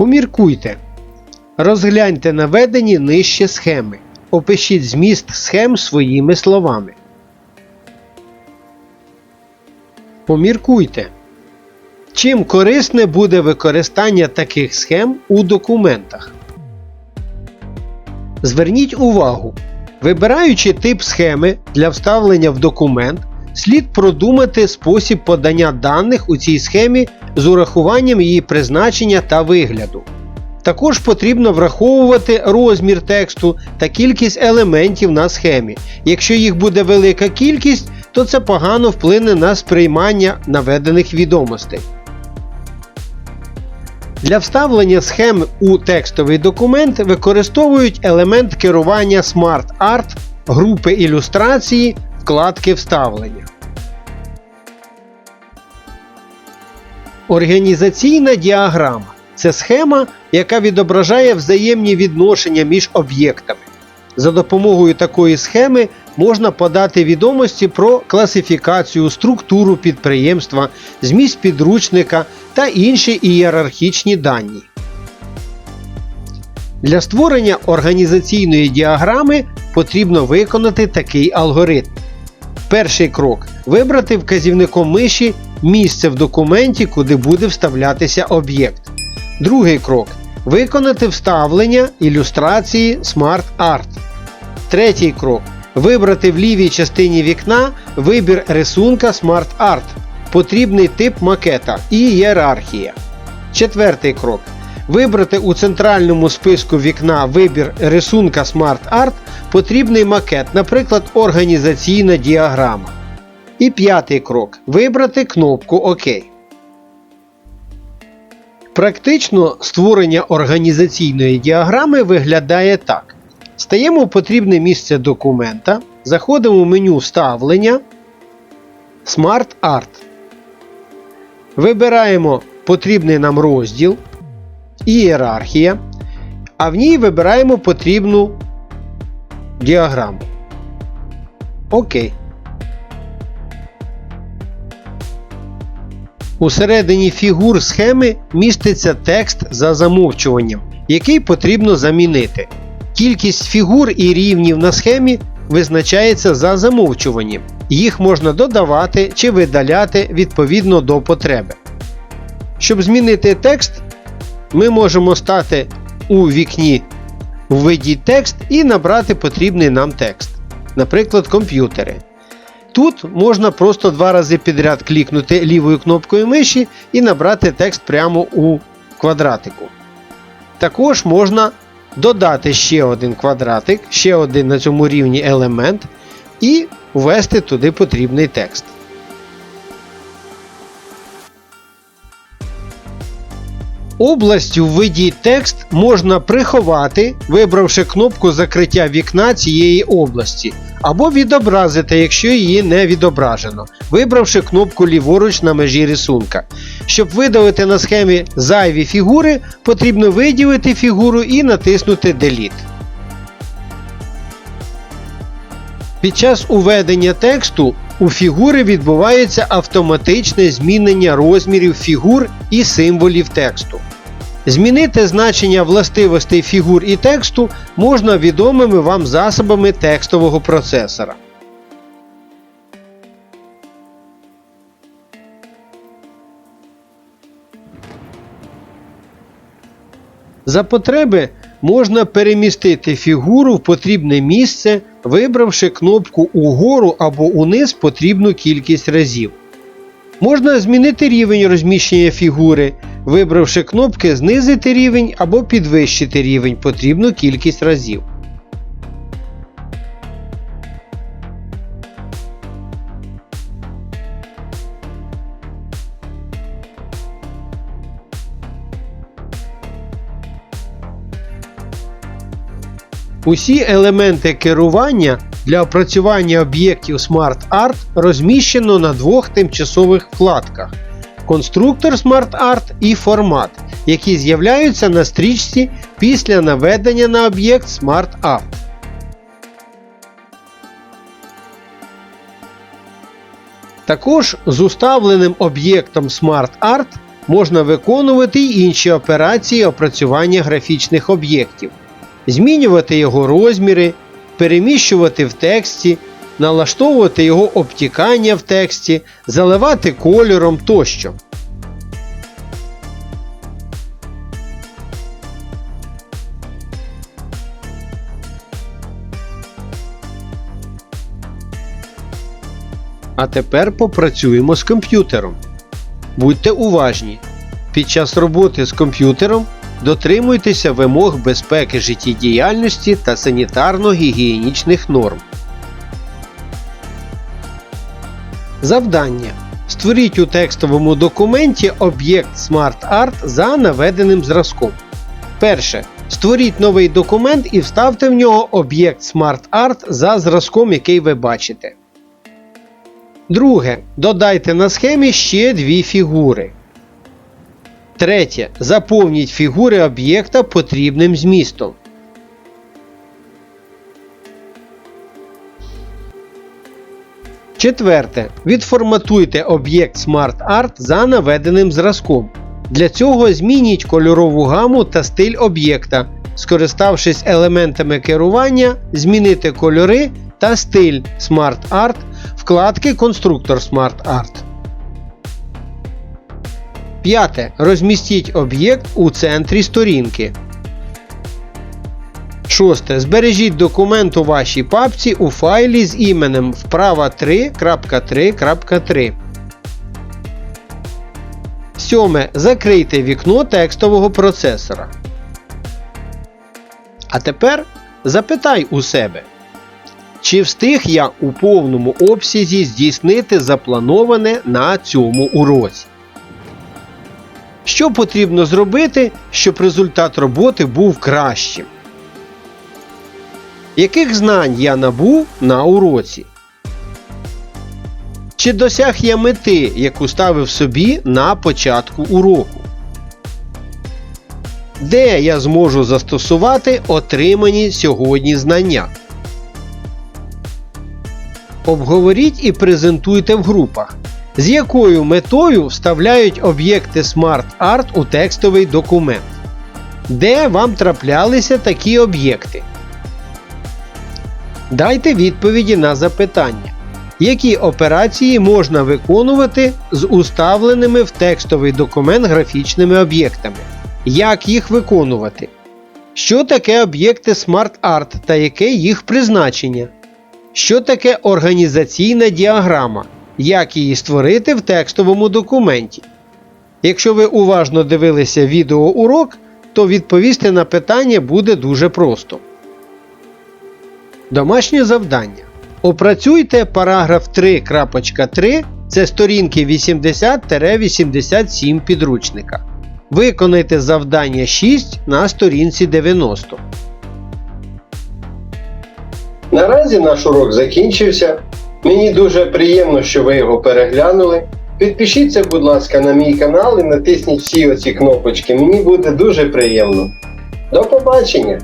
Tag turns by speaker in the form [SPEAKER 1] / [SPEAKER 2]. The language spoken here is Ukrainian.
[SPEAKER 1] Поміркуйте. Розгляньте наведені нижче схеми. Опишіть зміст схем своїми словами. Поміркуйте. Чим корисне буде використання таких схем у документах? Зверніть увагу. Вибираючи тип схеми для вставлення в документ, слід продумати спосіб подання даних у цій схемі з урахуванням її призначення та вигляду. Також потрібно враховувати розмір тексту та кількість елементів на схемі. Якщо їх буде велика кількість, то це погано вплине на сприймання наведених відомостей. Для вставлення схем у текстовий документ використовують елемент керування Smart Art, групи ілюстрації, вкладки вставлення. Організаційна діаграма це схема, яка відображає взаємні відношення між об'єктами. За допомогою такої схеми можна подати відомості про класифікацію, структуру підприємства, зміст підручника та інші ієрархічні дані. Для створення організаційної діаграми потрібно виконати такий алгоритм. Перший крок вибрати вказівником миші місце в документі, куди буде вставлятися об'єкт. Другий крок виконати вставлення ілюстрації Smart Art. Третій крок вибрати в лівій частині вікна вибір рисунка Smart Art, потрібний тип макета і ієрархія. Четвертий крок вибрати у центральному списку вікна вибір рисунка Smart Art, потрібний макет, наприклад, організаційна діаграма. І п'ятий крок вибрати кнопку ОК. Практично створення організаційної діаграми виглядає так. Стаємо в потрібне місце документа, заходимо в меню Вставлення, Smart Art. Вибираємо потрібний нам розділ, ієрархія, а в ній вибираємо потрібну діаграму. Окей. Усередині фігур схеми міститься текст за замовчуванням, який потрібно замінити. Кількість фігур і рівнів на схемі визначається за замовчуванням. Їх можна додавати чи видаляти відповідно до потреби. Щоб змінити текст, ми можемо стати у вікні Введіть текст і набрати потрібний нам текст, наприклад, комп'ютери. Тут можна просто два рази підряд клікнути лівою кнопкою миші і набрати текст прямо у квадратику. Також можна додати ще один квадратик, ще один на цьому рівні елемент і ввести туди потрібний текст. Областю «Введіть текст можна приховати, вибравши кнопку закриття вікна цієї області, або відобразити, якщо її не відображено, вибравши кнопку ліворуч на межі рисунка. Щоб видалити на схемі зайві фігури, потрібно виділити фігуру і натиснути Delete. Під час уведення тексту у фігури відбувається автоматичне змінення розмірів фігур і символів тексту. Змінити значення властивостей фігур і тексту можна відомими вам засобами текстового процесора. За потреби можна перемістити фігуру в потрібне місце, вибравши кнопку угору або униз потрібну кількість разів. Можна змінити рівень розміщення фігури, вибравши кнопки Знизити рівень або підвищити рівень потрібну кількість разів. Усі елементи керування для опрацювання об'єктів Smart Art розміщено на двох тимчасових вкладках: Конструктор Smart Art і Формат, які з'являються на стрічці після наведення на об'єкт Smart Art. Також з уставленим об'єктом Smart Art можна виконувати й інші операції опрацювання графічних об'єктів, змінювати його розміри, переміщувати в тексті, налаштовувати його обтікання в тексті, заливати кольором тощо. А тепер попрацюємо з комп'ютером. Будьте уважні. Під час роботи з комп'ютером дотримуйтеся вимог безпеки життєдіяльності та санітарно-гігієнічних норм. Завдання. Створіть у текстовому документі об'єкт SmartArt за наведеним зразком. Перше. Створіть новий документ і вставте в нього об'єкт SmartArt за зразком, який ви бачите. Друге. Додайте на схемі ще дві фігури. Третє. Заповніть фігури об'єкта потрібним змістом. Четверте. Відформатуйте об'єкт SmartArt за наведеним зразком. Для цього змініть кольорову гаму та стиль об'єкта, скориставшись елементами керування, змінити кольори та стиль SmartArt вкладки Конструктор SmartArt. П'яте. Розмістіть об'єкт у центрі сторінки. Шосте. Збережіть документ у вашій папці у файлі з іменем вправа 3.3.3. Сьоме. Закрийте вікно текстового процесора. А тепер запитай у себе. Чи встиг я у повному обсязі здійснити заплановане на цьому уроці? Що потрібно зробити, щоб результат роботи був кращим? Яких знань я набув на уроці? Чи досяг я мети, яку ставив собі на початку уроку? Де я зможу застосувати отримані сьогодні знання? Обговоріть і презентуйте в групах, з якою метою вставляють об'єкти SmartArt у текстовий документ. Де вам траплялися такі об'єкти? Дайте відповіді на запитання. Які операції можна виконувати з уставленими в текстовий документ графічними об'єктами? Як їх виконувати? Що таке об'єкти SmartArt та яке їх призначення? Що таке організаційна діаграма? Як її створити в текстовому документі? Якщо ви уважно дивилися відеоурок, то відповісти на питання буде дуже просто. Домашнє завдання. Опрацюйте параграф 3.3 це сторінки 80-87 підручника. Виконайте завдання 6 на сторінці 90. Наразі наш урок закінчився. Мені дуже приємно, що ви його переглянули. Підпишіться, будь ласка, на мій канал і натисніть всі оці кнопочки. Мені буде дуже приємно. До побачення!